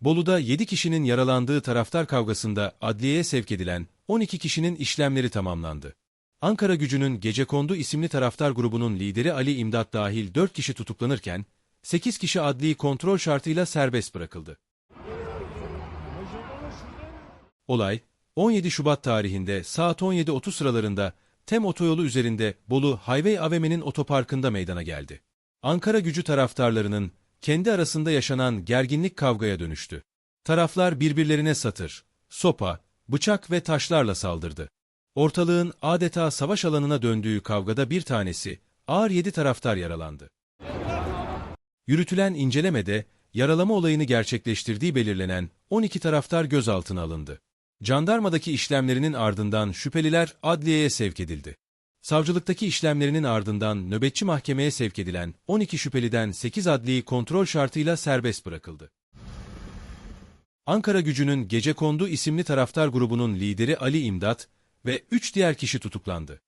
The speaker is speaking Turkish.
Bolu'da 7 kişinin yaralandığı taraftar kavgasında adliyeye sevk edilen 12 kişinin işlemleri tamamlandı. Ankara Gücü'nün Gecekondu isimli taraftar grubunun lideri Ali İmdat dahil 4 kişi tutuklanırken, 8 kişi adli kontrol şartıyla serbest bırakıldı. Olay, 17 Şubat tarihinde saat 17.30 sıralarında Tem otoyolu üzerinde Bolu Highway AVM'nin otoparkında meydana geldi. Ankara gücü taraftarlarının kendi arasında yaşanan gerginlik kavgaya dönüştü. Taraflar birbirlerine satır, sopa, bıçak ve taşlarla saldırdı. Ortalığın adeta savaş alanına döndüğü kavgada bir tanesi, ağır yedi taraftar yaralandı. Yürütülen incelemede, yaralama olayını gerçekleştirdiği belirlenen 12 taraftar gözaltına alındı. Jandarmadaki işlemlerinin ardından şüpheliler adliyeye sevk edildi. Savcılıktaki işlemlerinin ardından nöbetçi mahkemeye sevk edilen 12 şüpheliden 8 adli kontrol şartıyla serbest bırakıldı. Ankara Gücü'nün Gecekondu isimli taraftar grubunun lideri Ali İmdat ve 3 diğer kişi tutuklandı.